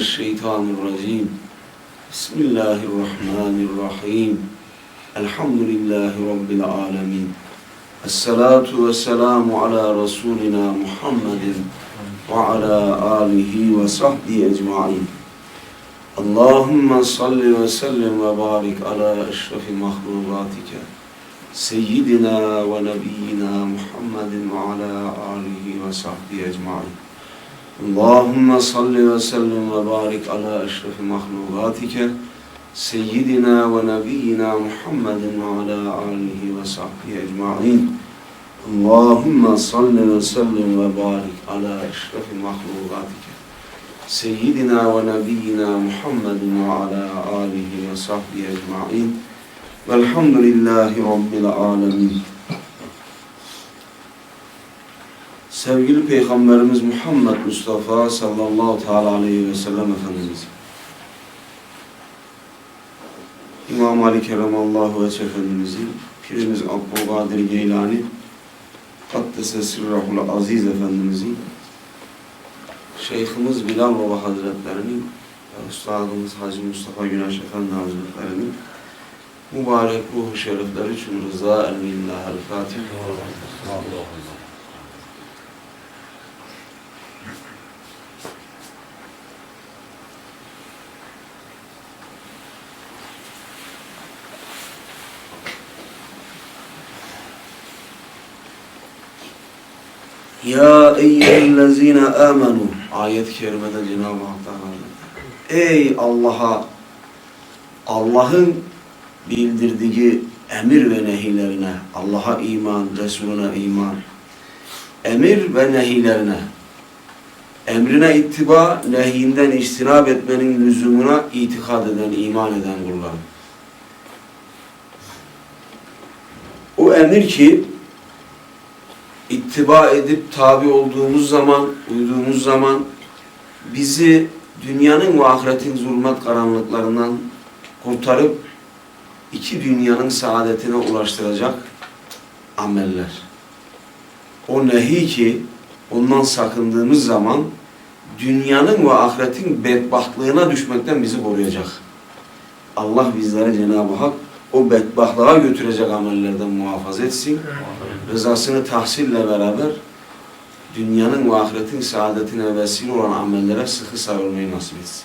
الشيطان الرجيم. بسم الله الرحمن الرحيم. الحمد لله رب العالمين. الصلاة والسلام على رسولنا محمد وعلى آله وصحبه أجمعين. اللهم صل وسلم وبارك على أشرف مخلوقاتك سيدنا ونبينا محمد وعلى آله وصحبه أجمعين. Allahümme salli ve sellim ve barik ala eşrefi mahlukatike seyyidina ve nebiyyina Muhammedin ve ala alihi ve sahbihi ecma'in. Allahümme salli ve sellim ve barik ala eşrefi mahlukatike seyyidina ve nebiyyina Muhammedin ve ala alihi ve sahbihi ecma'in. Velhamdülillahi Rabbil alemin. Sevgili Peygamberimiz Muhammed Mustafa sallallahu teala aleyhi ve sellem Efendimiz İmam Ali Keremallahu Veç Efendimizin Pirimiz Abdülkadir Geylani Kaddese Sirrahul Aziz Efendimizin Şeyhimiz Bilal Baba Hazretlerinin ve Üstadımız Hacı Mustafa Güneş Efendi Hazretlerinin mübarek ruhu şerifleri için rıza el-Fatiha. Ya eyyühellezine amenu ayet-i kerimede Cenab-ı Hak'tan Ey Allah'a Allah'ın bildirdiği emir ve nehilerine Allah'a iman, Resulüne iman emir ve nehilerine emrine ittiba, nehinden istinab etmenin lüzumuna itikad eden, iman eden kullar. O emir ki ittiba edip tabi olduğumuz zaman, uyduğumuz zaman bizi dünyanın ve ahiretin zulmet karanlıklarından kurtarıp iki dünyanın saadetine ulaştıracak ameller. O nehi ki ondan sakındığımız zaman dünyanın ve ahiretin bedbahtlığına düşmekten bizi koruyacak. Allah bizlere Cenab-ı Hak o bedbahtlığa götürecek amellerden muhafaza etsin. Rızasını tahsille beraber dünyanın ve ahiretin saadetine vesile olan amellere sıkı sarılmayı nasip etsin.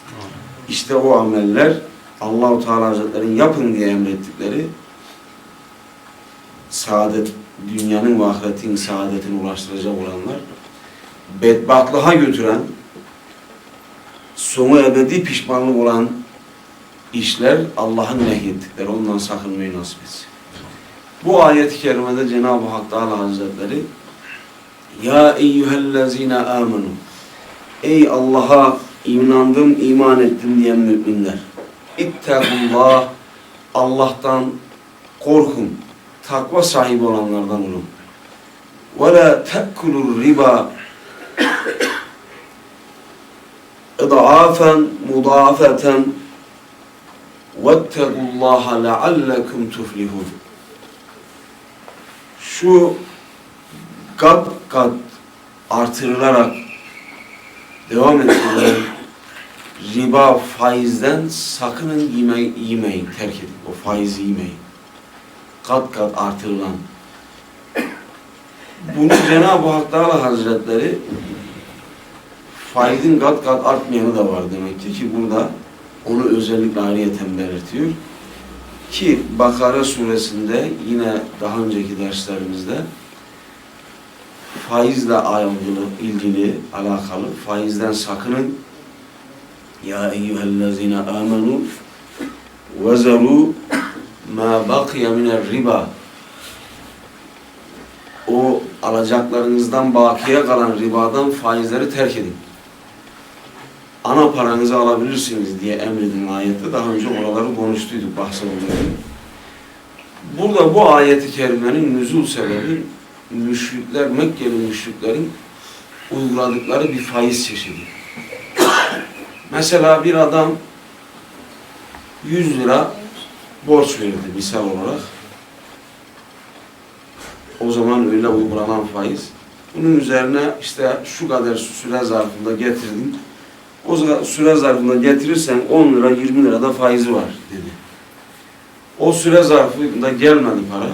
İşte o ameller Allahu Teala Hazretleri'nin yapın diye emrettikleri saadet, dünyanın ve ahiretin saadetine ulaştıracak olanlar bedbahtlığa götüren sonu ebedi pişmanlık olan işler Allah'ın nehyettikleri. Ondan sakınmayı nasip etsin. Bu ayet-i kerimede Cenab-ı Hak Teala Hazretleri Ya eyyühellezine amenu Ey Allah'a inandım, iman ettim diyen müminler İttegullah Allah'tan korkun. Takva sahibi olanlardan olun. Ve la tekulur riba idaafen mudaafeten vettegullaha leallekum tuflihun. Şu kat kat artırılarak devam ettirilen riba faizden sakının yeme, yemeyin, terk edin. O faizi yemeyin. Kat kat artırılan. Bunu Cenab-ı Hak Teala Hazretleri faizin kat kat artmayanı da var demektir ki burada onu özellikle ayrıyeten belirtiyor. Ki Bakara suresinde yine daha önceki derslerimizde faizle alakalı, ilgili, alakalı faizden sakının ya eyyühellezine amenu vezeru ma bakiye minel riba o alacaklarınızdan bakiye kalan ribadan faizleri terk edin. Ana paranızı alabilirsiniz diye emredin ayette. Daha önce oraları konuştuyduk, bahsedildi. Burada bu ayeti kerimenin nüzul sebebi müşrikler, Mekkeli müşriklerin uyguladıkları bir faiz çeşidi. Mesela bir adam 100 lira borç verdi misal olarak. O zaman öyle uygulanan faiz. Bunun üzerine işte şu kadar süre zarfında getirdim. O süre zarfında getirirsen 10 lira 20 lira da faizi var dedi. O süre zarfında gelmedi para.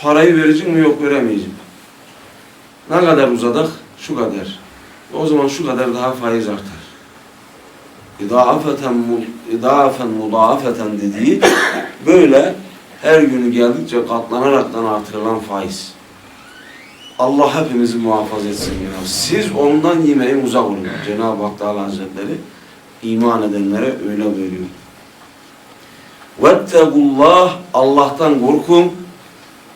Parayı verecek mi yok veremeyeceğim. Ne kadar uzadık? Şu kadar. O zaman şu kadar daha faiz artar. İdafeten, idafen mudafeten dediği böyle her günü geldikçe katlanaraktan artırılan faiz. Allah hepimizi muhafaza etsin. Ya. Siz ondan yemeğin uzak olun. Cenab-ı Hak Teala Hazretleri iman edenlere öyle buyuruyor. Vettegullah Allah'tan korkun.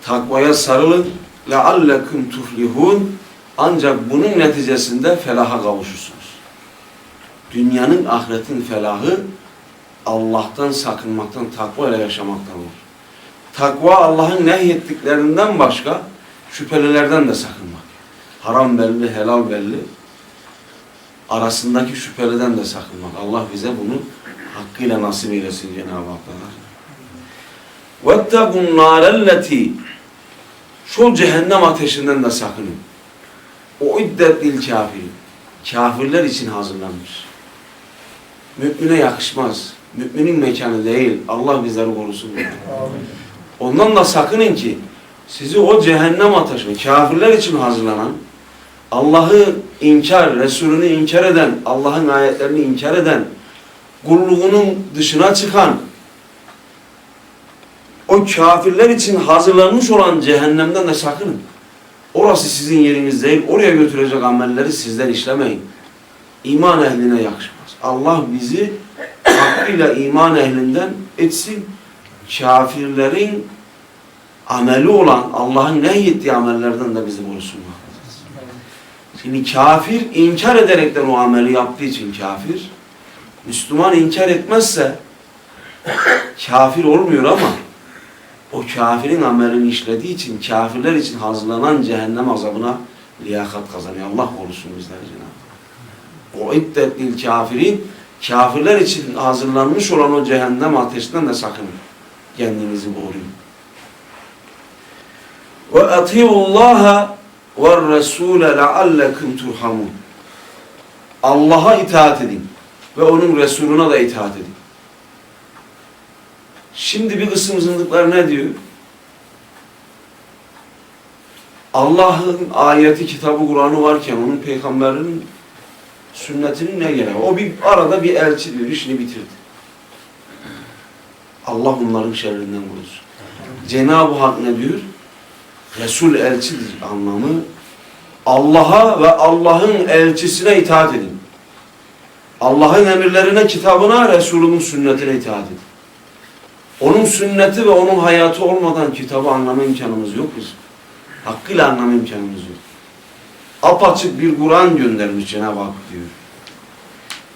Takvaya sarılın. Leallekum tuflihun. Ancak bunun neticesinde felaha kavuşursunuz. Dünyanın ahiretin felahı Allah'tan sakınmaktan, takva ile yaşamaktan olur. Takva Allah'ın nehyettiklerinden başka şüphelilerden de sakınmak. Haram belli, helal belli. Arasındaki şüpheliden de sakınmak. Allah bize bunu hakkıyla nasip eylesin Cenab-ı Hak. وَاتَّقُوا النَّارَ الَّتِي Şu cehennem ateşinden de sakının. O iddet lil kafirin. Kafirler için hazırlanmış. Mümine yakışmaz. Müminin mekanı değil. Allah bizleri korusun. Ondan da sakının ki sizi o cehennem ateşine, kafirler için hazırlanan, Allah'ı inkar, Resulünü inkar eden, Allah'ın ayetlerini inkar eden, kulluğunun dışına çıkan, o kafirler için hazırlanmış olan cehennemden de sakının. Orası sizin yeriniz değil. Oraya götürecek amelleri sizden işlemeyin. İman ehline yakışmaz. Allah bizi hakkıyla iman ehlinden etsin. Kafirlerin ameli olan Allah'ın nehyettiği amellerden de bizi korusun. Şimdi kafir inkar ederekten o ameli yaptığı için kafir. Müslüman inkar etmezse kafir olmuyor ama o kafirin amelini işlediği için kafirler için hazırlanan cehennem azabına liyakat kazanıyor. Allah korusun bizleri Cenab-ı. O iddetlil kafirin kafirler için hazırlanmış olan o cehennem ateşinden de sakının. Kendinizi koruyun. Ve atiullaha ve resule leallekum turhamun. Allah'a itaat edin ve onun Resuluna da itaat edin. Şimdi bir kısım zındıklar ne diyor? Allah'ın ayeti, kitabı, Kur'an'ı varken onun peygamberinin sünnetinin ne gereği? O bir arada bir elçi diyor, işini bitirdi. Allah onların şerrinden korusun. Cenab-ı Hak ne diyor? Resul elçidir anlamı. Allah'a ve Allah'ın elçisine itaat edin. Allah'ın emirlerine, kitabına, Resulünün sünnetine itaat edin. Onun sünneti ve onun hayatı olmadan kitabı anlama imkanımız yok bizim. Hakkıyla anlama imkanımız yok. Apaçık bir Kur'an göndermiş Cenab-ı Hak diyor.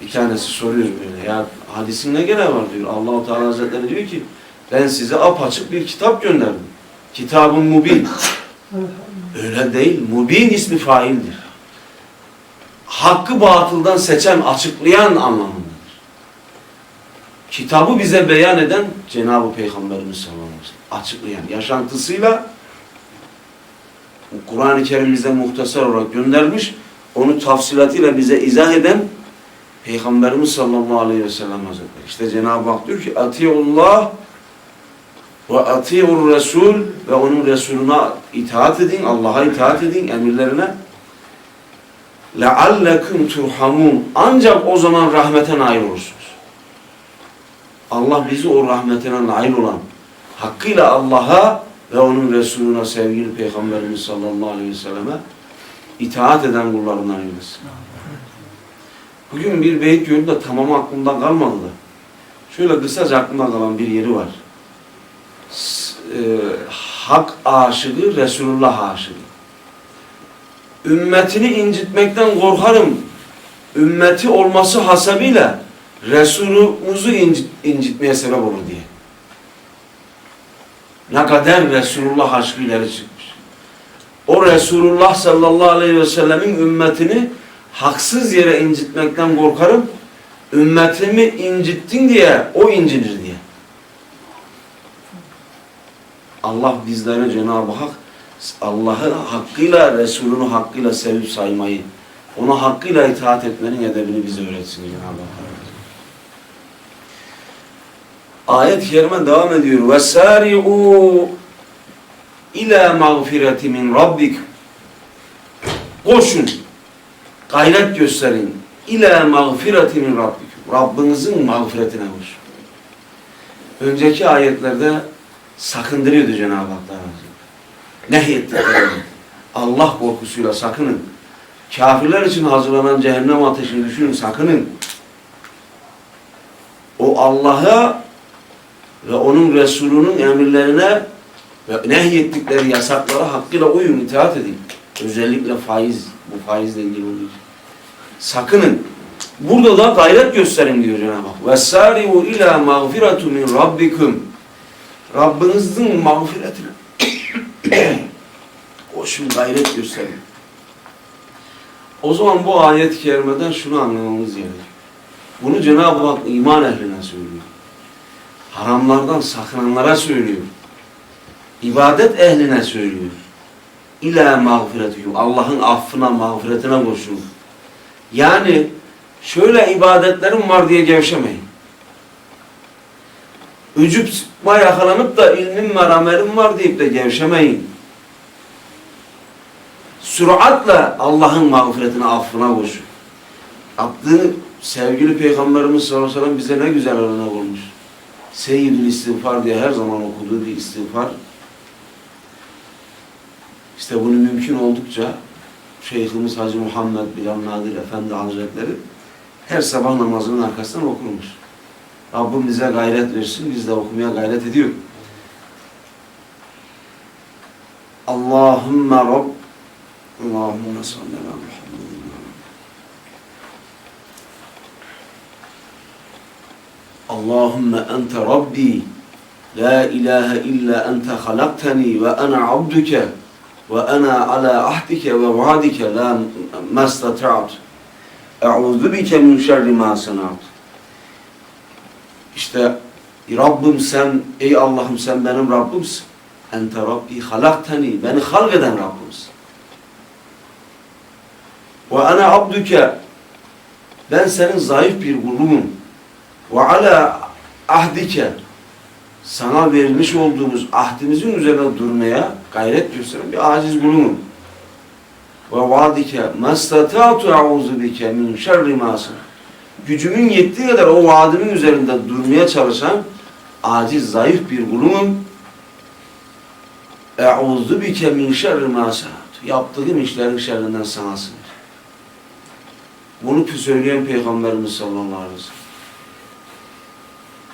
Bir tanesi soruyor böyle ya hadisin ne gereği var diyor. Allah-u Teala Hazretleri diyor ki ben size apaçık bir kitap gönderdim. Kitabın mubin. Öyle değil. Mubin ismi faildir. Hakkı batıldan seçen, açıklayan anlamındadır. Kitabı bize beyan eden Cenab-ı Peygamberimiz sallallahu aleyhi ve sellem. Açıklayan, yaşantısıyla Kur'an-ı Kerim bize muhtasar olarak göndermiş. Onu tafsilatıyla bize izah eden Peygamberimiz sallallahu aleyhi ve sellem hazretleri. İşte Cenab-ı Hak diyor ki Atiyullah ve atiyur Resul ve onun Resuluna itaat edin, Allah'a itaat edin, emirlerine. لَعَلَّكُمْ turhamun. Ancak o zaman rahmete nail olursunuz. Allah bizi o rahmetine nail olan, hakkıyla Allah'a ve onun Resuluna sevgili Peygamberimiz sallallahu aleyhi ve selleme itaat eden kullarından eylesin. Bugün bir beyit gördüm de tamamı aklımda kalmadı da. Şöyle kısaca aklımda kalan bir yeri var. E, hak aşığı, Resulullah aşığı. Ümmetini incitmekten korkarım. Ümmeti olması hasebiyle Resulümüzü incit, incitmeye sebep olur diye. Ne kadar Resulullah aşkı ileri çıkmış. O Resulullah sallallahu aleyhi ve sellemin ümmetini haksız yere incitmekten korkarım. Ümmetimi incittin diye o incinir diye. Allah bizlere Cenab-ı Hak Allah'ı hakkıyla, Resulünü hakkıyla sevip saymayı, ona hakkıyla itaat etmenin edebini bize öğretsin Cenab-ı Hak. Ayet-i kerime devam ediyor. وَسَارِعُوا ila mağfireti min rabbik Koşun, gayret gösterin. İla mağfireti min rabbik Rabbinizin mağfiretine koşun. Önceki ayetlerde sakındırıyordu Cenab-ı Hak Nehyettiklerini. Allah korkusuyla sakının. Kafirler için hazırlanan cehennem ateşini düşünün, sakının. O Allah'a ve onun Resulünün emirlerine ve nehyettikleri yasaklara hakkıyla uyun, itaat edin. Özellikle faiz, bu faizle ilgili olduğu için. Sakının. Burada da gayret gösterin diyor Cenab-ı Hak. وَسَارِعُوا اِلَى مَغْفِرَةُ مِنْ رَبِّكُمْ Rabbinizin mağfiretine koşun, gayret gösterin. O zaman bu ayet-i kerimeden şunu anlamamız gerekiyor. Bunu Cenab-ı Hak iman ehline söylüyor. Haramlardan sakınanlara söylüyor. İbadet ehline söylüyor. İlâ mağfiretühüm. Allah'ın affına, mağfiretine koşun. Yani şöyle ibadetlerim var diye gevşemeyin. Ücüp sıkma yakalanıp da ilmim var, amelim var deyip de gevşemeyin. Süratle Allah'ın mağfiretine, affına koşun. Yaptığı sevgili Peygamberimiz sallallahu aleyhi ve bize ne güzel örnek olmuş. Seyyidül istiğfar diye her zaman okuduğu bir istiğfar. İşte bunu mümkün oldukça Şeyhimiz Hacı Muhammed Bilal Nadir Efendi Hazretleri her sabah namazının arkasından okurmuş. Rabbim bize gayret versin, biz de okumaya gayret ediyor. Allahümme Rabb Allahümme salli ala Muhammed Allahümme ente Rabbi La ilahe illa ente halaktani ve ana abduke ve ana ala ahdike ve vaadike la mastata'at Eûzu bike min şerri ma sanat İşte Rabbim sen, ey Allah'ım sen benim Rabbimsin. Ente Rabbi halaktani, beni halk eden Rabbimsin. Ve ana abduke, ben senin zayıf bir kulunum. Ve ala ahdike, sana verilmiş olduğumuz ahdimizin üzerine durmaya gayret gösteren bir aciz kulunum. Ve vaadike mestata'tu e'uzu bike min şerri ma Gücümün yettiği kadar o vaadimin üzerinde durmaya çalışan aciz, zayıf bir kulunum. E'uzu bike min şerri ma Yaptığım işlerin şerrinden sana. Bunu söyleyen Peygamberimiz sallallahu aleyhi ve sellem.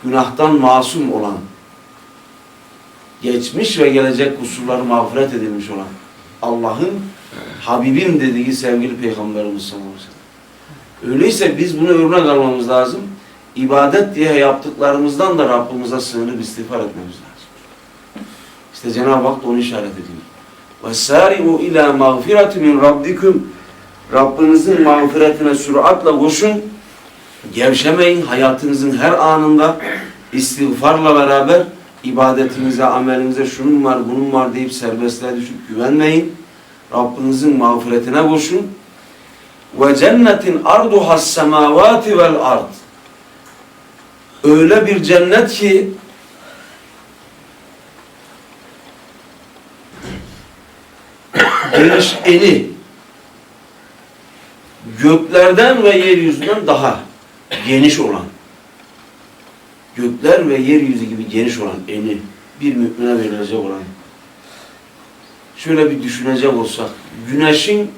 Günahtan masum olan, geçmiş ve gelecek kusurları mağfiret edilmiş olan Allah'ın Habibim dediği sevgili Peygamberimiz sallallahu aleyhi ve sellem. Öyleyse biz bunu örnek almamız lazım. İbadet diye yaptıklarımızdan da Rabbimize sığınıp istiğfar etmemiz lazım. İşte Cenab-ı Hak da onu işaret ediyor. وَسَارِعُوا اِلَى مَغْفِرَةِ مِنْ رَبِّكُمْ Rabbinizin mağfiretine süratle koşun. Gevşemeyin hayatınızın her anında istiğfarla beraber ibadetinize, amelinize şunun var, bunun var deyip serbestliğe düşüp güvenmeyin. Rabbinizin mağfiretine koşun. Ve cennetin arduhas semavati vel ard. Öyle bir cennet ki geniş eni göklerden ve yeryüzünden daha geniş olan gökler ve yeryüzü gibi geniş olan eni bir mümine verilecek olan şöyle bir düşünecek olsak güneşin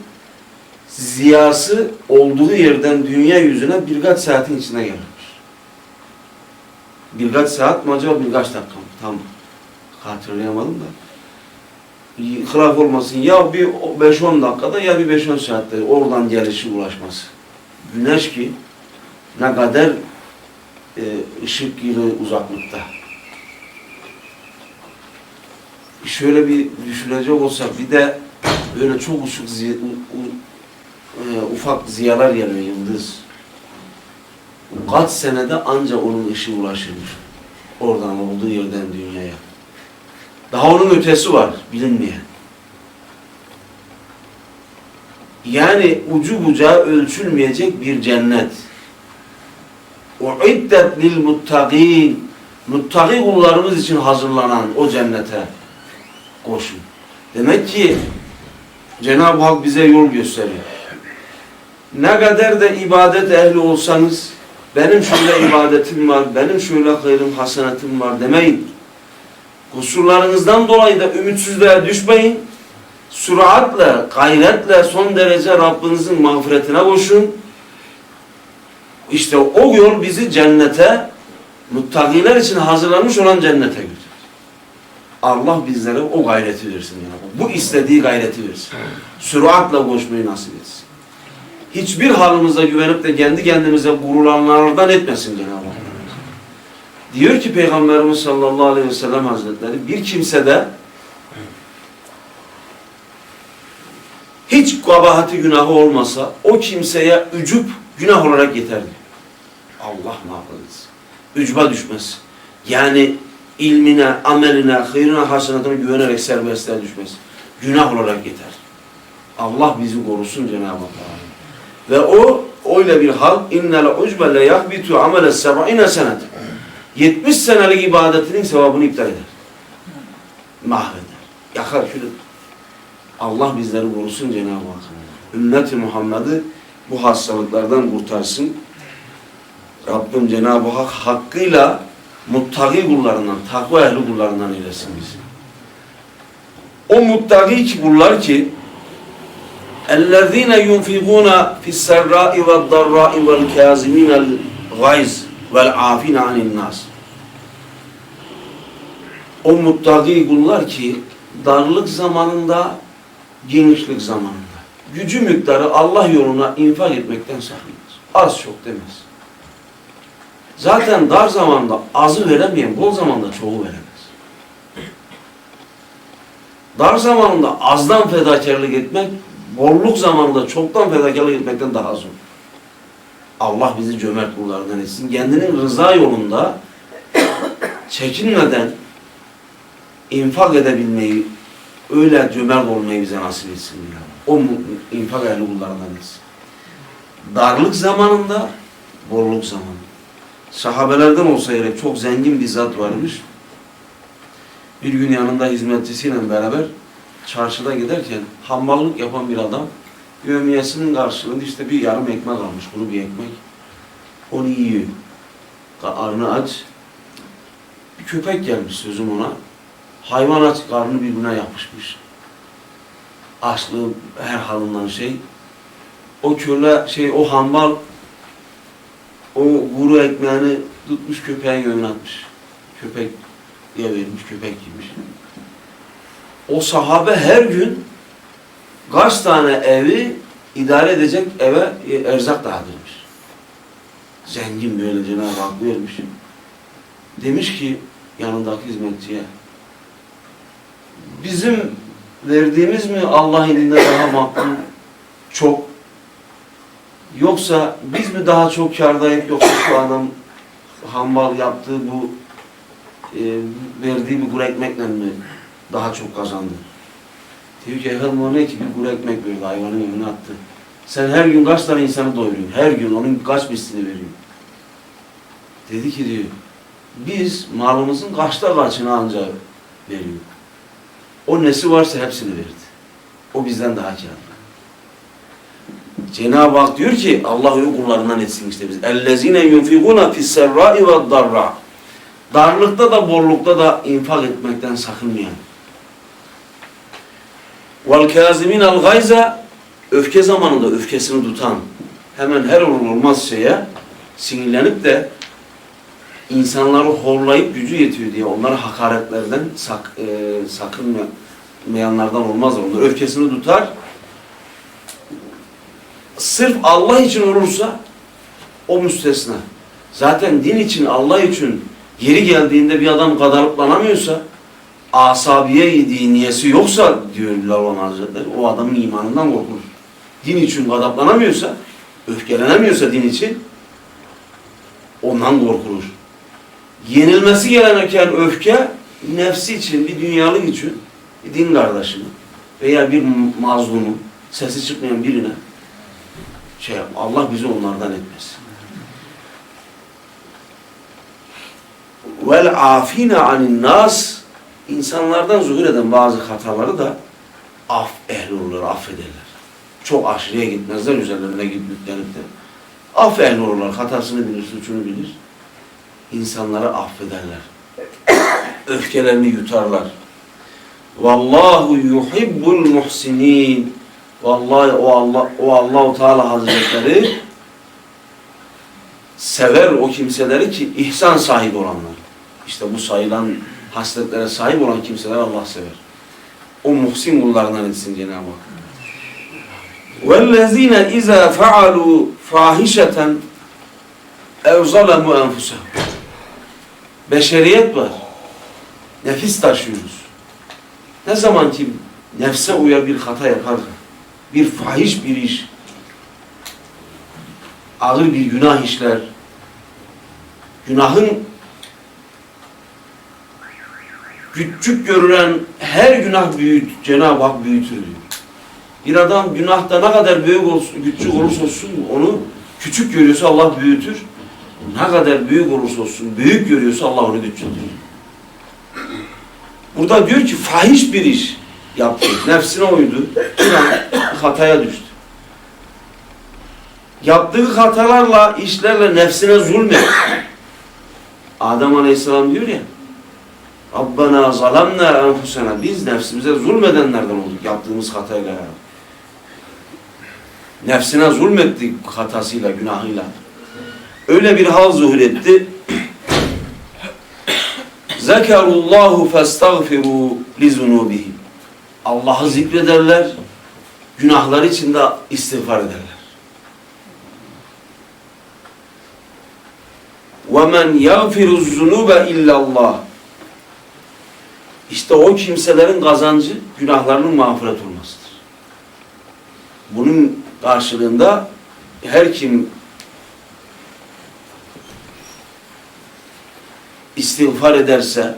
ziyası olduğu yerden dünya yüzüne birkaç saatin içine gelmiş. Birkaç saat mi acaba birkaç dakika mı? Tam hatırlayamadım da. Hılaf olmasın ya bir 5-10 dakikada ya bir 5-10 saatte oradan gelişi ulaşması. Güneş ki ne kadar e, ışık yılı uzaklıkta. Şöyle bir düşünecek olsak bir de böyle çok ışık e, ufak ziyalar geliyor yıldız. Kaç senede ancak onun ışığı ulaşırmış. Oradan olduğu yerden dünyaya. Daha onun ötesi var bilinmeyen. Yani ucu bucağı ölçülmeyecek bir cennet. uiddet lil muttaqin muttaki kullarımız için hazırlanan o cennete koşun. Demek ki Cenab-ı Hak bize yol gösteriyor. Ne kadar da ibadet ehli olsanız benim şöyle ibadetim var, benim şöyle hayrım, hasenetim var demeyin. Kusurlarınızdan dolayı da ümitsizliğe düşmeyin. Süratle, gayretle son derece Rabbinizin mağfiretine koşun. İşte o yol bizi cennete, muttakiler için hazırlanmış olan cennete götürür. Allah bizlere o gayreti versin. Yani. Bu istediği gayreti versin. Süratle koşmayı nasip etsin. Hiçbir halimize güvenip de kendi kendimize gurulanlardan etmesin Cenab-ı Hak. Diyor ki Peygamberimiz sallallahu aleyhi ve sellem hazretleri bir kimsede hiç kabahati günahı olmasa o kimseye ücüp günah olarak yeter diyor. Allah muhafaza Ücba düşmez. Yani ilmine, ameline, hayrına, hasenatına güvenerek serbestliğe düşmez. Günah olarak yeter. Allah bizi korusun Cenab-ı Hak. Ve o öyle bir hal innel ucbe le yahbitu amele seb'ine senet. 70 senelik ibadetinin sevabını iptal eder. Mahveder. Yakar külür. Allah bizleri korusun Cenab-ı Hak. Ümmeti Muhammed'i bu hastalıklardan kurtarsın. Rabbim Cenab-ı Hak hakkıyla muttaki kullarından, takva ehli kullarından eylesin bizi. O muttaki kullar ki اَلَّذ۪ينَ يُنْفِقُونَ فِي السَّرَّاءِ وَالضَّرَّاءِ وَالْكَازِمِينَ الْغَيْزِ وَالْعَافِينَ عَنِ النَّاسِ O muttaki kullar ki darlık zamanında, genişlik zamanında gücü miktarı Allah yoluna infak etmekten sakınır. Az çok demez. Zaten dar zamanda azı veremeyen bol zamanda çoğu veremez. Dar zamanında azdan fedakarlık etmek, bolluk zamanında çoktan fedakarlık etmekten daha zor. Allah bizi cömert kullarından etsin. Kendinin rıza yolunda çekinmeden infak edebilmeyi, öyle cömert olmayı bize nasip etsin. Ya. O infak ehli kullarından etsin. Darlık zamanında, bolluk zamanında. Sahabelerden olsa gerek çok zengin bir zat varmış. Bir gün yanında hizmetçisiyle beraber çarşıda giderken hammallık yapan bir adam yövmiyesinin karşılığında işte bir yarım ekmek almış, kuru bir ekmek. Onu yiyor. Karnı aç. Bir köpek gelmiş sözüm ona. Hayvan aç, karnı birbirine yapışmış. Açlığı her halından şey. O köle şey, o hambal o kuru ekmeğini tutmuş köpeğin önüne atmış. Köpek diye vermiş, köpek yemiş. O sahabe her gün kaç tane evi idare edecek eve erzak dağıtırmış. Zengin böyle Cenab-ı Hak vermiş. Demiş ki yanındaki hizmetçiye bizim verdiğimiz mi Allah indinde daha makbul çok Yoksa biz mi daha çok kârdayız yoksa şu adam hambal yaptığı bu e, verdiği bir kuru ekmekle mi daha çok kazandı. Diyor ki efendim ne ki bir kuru ekmek verdi hayvanın önüne attı. Sen her gün kaç tane insanı doyuruyorsun? Her gün onun kaç mislini veriyorsun? Dedi ki diyor biz malımızın kaçta kaçını ancak veriyor. O nesi varsa hepsini verdi. O bizden daha kârlı. Cenab-ı Hak diyor ki Allah öyle kullarından etsin işte biz. Ellezine yunfikuna fisserra'i ve darra. Darlıkta da bollukta da infak etmekten sakınmayan. Vel kâzimin öfke zamanında öfkesini tutan hemen her olur olmaz şeye sinirlenip de insanları horlayıp gücü yetiyor diye onlara hakaretlerden sak, e, sakınmayanlardan olmaz. Onlar öfkesini tutar. Sırf Allah için olursa o müstesna. Zaten din için, Allah için yeri geldiğinde bir adam kadarlıklanamıyorsa asabiye diniyesi yoksa diyorlar ona Hazretleri, o adamın imanından korkulur. Din için gadaplanamıyorsa, öfkelenemiyorsa din için ondan korkulur. Yenilmesi gereken öfke nefsi için, bir dünyalık için, bir din kardeşinin veya bir mazlumun sesi çıkmayan birine şey yap, Allah bizi onlardan etmesin. Vel afine anin nas insanlardan zuhur eden bazı hataları da af ehli olurlar, affederler. Çok aşırıya gitmezler üzerlerine gidip de af ehli olurlar. Hatasını bilir, suçunu bilir. İnsanları affederler. Öfkelerini yutarlar. Vallahu yuhibbul muhsinin. Vallahi o Allah o Allahu Teala Hazretleri sever o kimseleri ki ihsan sahibi olanlar. İşte bu sayılan hasletlere sahip olan kimseler Allah sever. O muhsin kullarından etsin Cenab-ı Hak. وَالَّذ۪ينَ اِذَا فَعَلُوا فَاحِشَةً اَوْ ظَلَمُوا اَنْفُسَهُمْ Beşeriyet var. Nefis taşıyoruz. Ne zaman ki nefse uyar bir hata yapar, bir fahiş bir iş, ağır bir günah işler, günahın küçük görülen her günah büyüt, Cenab-ı Hak büyütür diyor. Bir adam günahta ne kadar büyük olsun, küçük olursa olsun onu küçük görüyorsa Allah büyütür. Ne kadar büyük olursa olsun, büyük görüyorsa Allah onu küçültür. Burada diyor ki fahiş bir iş yaptı. Nefsine uydu. Hataya düştü. Yaptığı hatalarla, işlerle nefsine zulmet. Adem Aleyhisselam diyor ya Rabbena zalamna enfusena biz nefsimize zulmedenlerden olduk yaptığımız hatayla. Nefsine zulmettik hatasıyla, günahıyla. Öyle bir hal zuhur etti. Zekerullahu festagfiru li zunubihim. Allah'ı zikrederler, günahlar için de istiğfar ederler. وَمَنْ يَغْفِرُ الزُّنُوبَ اِلَّا اللّٰهِ işte o kimselerin kazancı günahlarının mağfiret olmasıdır. Bunun karşılığında her kim istiğfar ederse,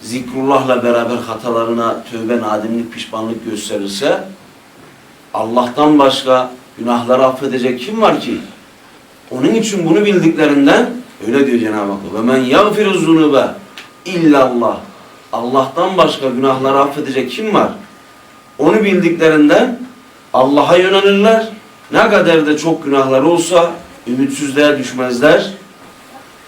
zikrullahla beraber hatalarına tövbe, nadimlik, pişmanlık gösterirse, Allah'tan başka günahları affedecek kim var ki? Onun için bunu bildiklerinden öyle diyor Cenab-ı Hak. Ve men yagfiru zunube illallah. Allah'tan başka günahları affedecek kim var? Onu bildiklerinden Allah'a yönelirler. Ne kadar da çok günahları olsa ümitsizliğe düşmezler.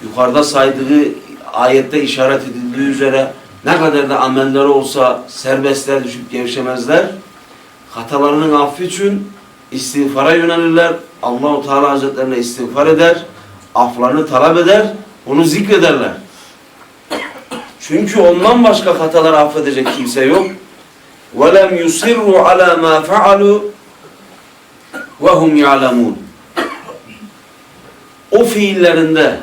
Yukarıda saydığı ayette işaret edildiği üzere ne kadar da amelleri olsa serbestler düşüp gevşemezler. Hatalarının affı için istiğfara yönelirler. Allahu Teala Hazretlerine istiğfar eder. Aflarını talep eder. Onu zikrederler. Çünkü ondan başka hataları affedecek kimse yok. وَلَمْ يُسِرُّوا عَلَى مَا فَعَلُوا وَهُمْ يَعْلَمُونَ O fiillerinde,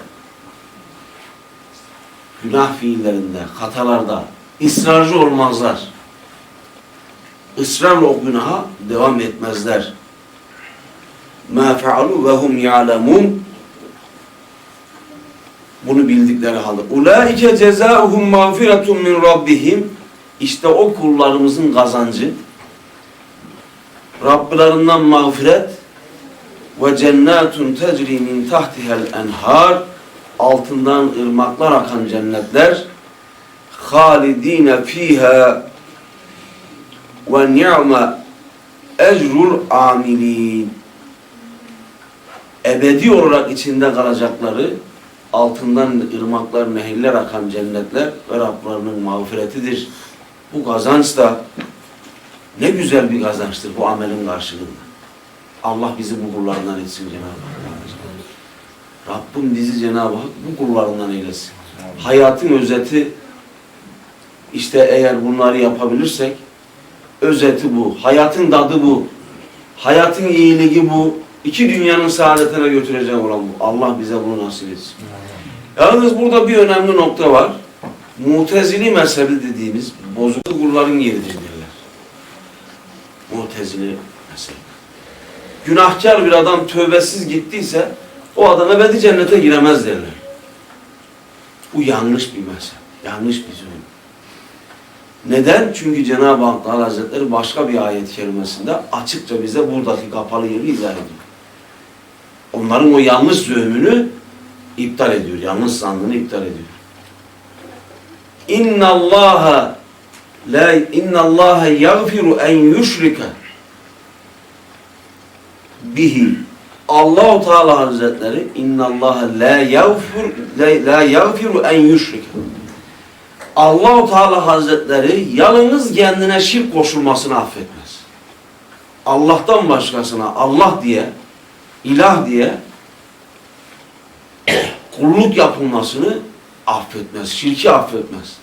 günah fiillerinde, hatalarda ısrarcı olmazlar. Israrla o günaha devam etmezler. مَا فَعَلُوا وَهُمْ يَعْلَمُونَ bunu bildikleri halde. Ulaike cezaohum mağfiretun min rabbihim. İşte o kullarımızın kazancı. Rabblerinden mağfiret ve cennetun tecri min tahtihel enhar. Altından ırmaklar akan cennetler. Halidine fiha ve ni'me ecrul amilin. Ebedi olarak içinde kalacakları altından ırmaklar, nehirler akan cennetler ve Rablarının mağfiretidir. Bu kazanç da ne güzel bir kazançtır bu amelin karşılığında. Allah bizi bu kullarından etsin Cenab-ı Hak. Rabbim bizi Cenab-ı Hak bu kullarından eylesin. Hayatın özeti işte eğer bunları yapabilirsek özeti bu. Hayatın tadı bu. Hayatın iyiliği bu. İki dünyanın saadetine götürecek olan bu. Allah bize bunu nasip etsin. Yalnız burada bir önemli nokta var. Mutezili mezhebi dediğimiz bozuk kulların yeridir derler. Mutezili mezhebi. Günahkar bir adam tövbesiz gittiyse o adam ebedi cennete giremez derler. Bu yanlış bir mezhep. Yanlış bir söylem. Neden? Çünkü Cenab-ı Hak Teala Hazretleri başka bir ayet kerimesinde açıkça bize buradaki kapalı yeri izah ediyor. Onların o yanlış zöhmünü iptal ediyor. Yanlış sandığını iptal ediyor. İnna Allaha la inna Allaha yaghfiru en yushrika bihi Allahu Teala Hazretleri inna Allaha la yaghfir la yaghfiru en yushrika Allahu Teala Hazretleri yalnız kendine şirk koşulmasını affetmez. Allah'tan başkasına Allah diye, ilah diye kulluk yapılmasını affetmez. Şirki affetmez.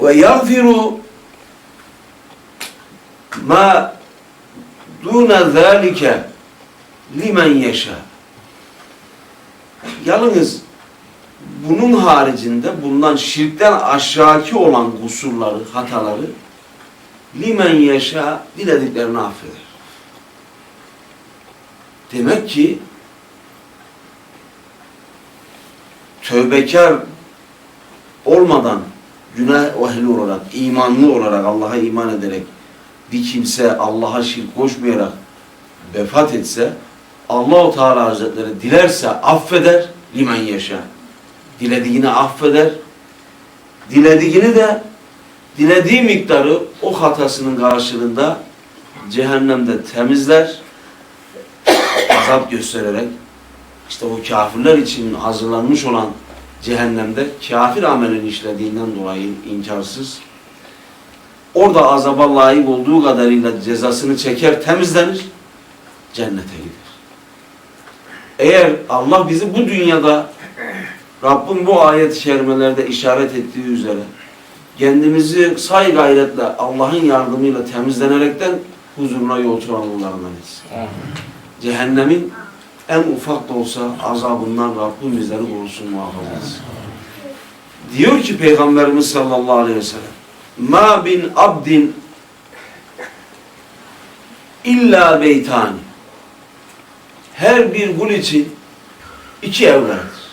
Ve yagfiru ma dune zâlike limen yeşâ. Yalnız bunun haricinde bundan şirkten aşağıki olan kusurları, hataları limen yaşa dilediklerini affeder. Demek ki tövbekar olmadan günah ehli olarak, imanlı olarak, Allah'a iman ederek bir kimse Allah'a şirk koşmayarak vefat etse Allahu Teala Hazretleri dilerse affeder limen yaşa. Dilediğini affeder. Dilediğini de dilediği miktarı o hatasının karşılığında cehennemde temizler. Azap göstererek işte o kafirler için hazırlanmış olan cehennemde kafir amelini işlediğinden dolayı inkarsız orada azaba layık olduğu kadarıyla cezasını çeker, temizlenir, cennete gider. Eğer Allah bizi bu dünyada Rabbim bu ayet-i işaret ettiği üzere kendimizi say gayretle Allah'ın yardımıyla temizlenerekten huzuruna olanlarından etsin. Cehennemin en ufak da olsa azabından Rabbim bizleri korusun muhafaza etsin. Diyor ki Peygamberimiz sallallahu aleyhi ve sellem Ma bin abdin illa beytani her bir kul için iki ev vardır.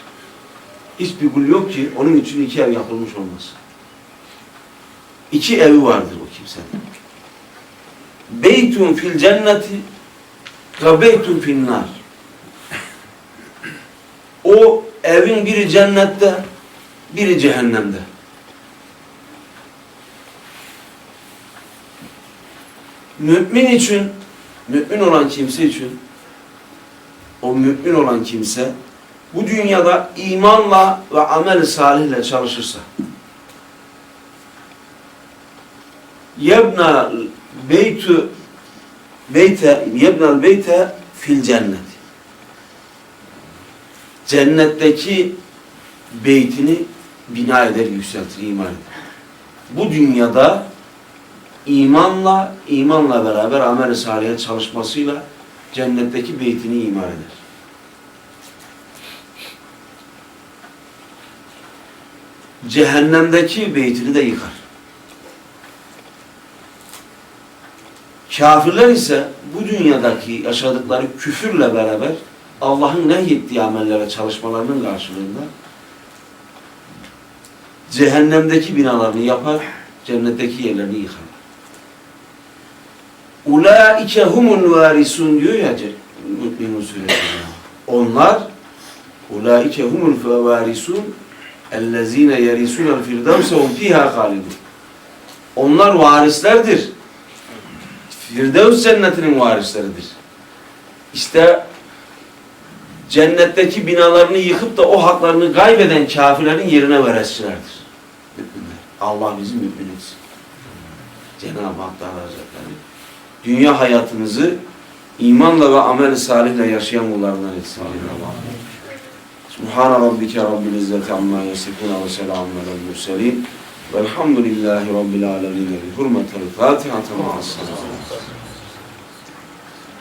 Hiçbir kul yok ki onun için iki ev yapılmış olmaz. İki evi vardır o kimsenin. Beytun fil cenneti ve beytun fil nar. O evin biri cennette, biri cehennemde. Mümin için, mümin olan kimse için o mümin olan kimse bu dünyada imanla ve amel salihle çalışırsa yebna beytu beyte yebna beyte fil cennet cennetteki beytini bina eder, yükseltir, iman eder. Bu dünyada imanla, imanla beraber amel-i salihe çalışmasıyla cennetteki beytini imar eder. Cehennemdeki beytini de yıkar. Kafirler ise bu dünyadaki yaşadıkları küfürle beraber Allah'ın nehyettiği amellere çalışmalarının karşılığında cehennemdeki binalarını yapar, cennetteki yerlerini yıkar. Ulaike humul varisun diyor ya Mü'minun suresinde. Onlar ulaike humul varisun ellezine yerisunel firdevse hum fiha halidun. Onlar varislerdir. Firdevs cennetinin varisleridir. İşte cennetteki binalarını yıkıp da o haklarını kaybeden kafirlerin yerine veresçilerdir. Müminler. Allah bizi mümin etsin. Cenab-ı Hak Teala Hazretleri dünya hayatımızı imanla ve amel-i salihle yaşayan kullarından etsin. Subhane rabbike rabbil izzeti amma yasifuna ve selamun murselin velhamdülillahi rabbil alemin. Hürmetel Fatiha. Tamam.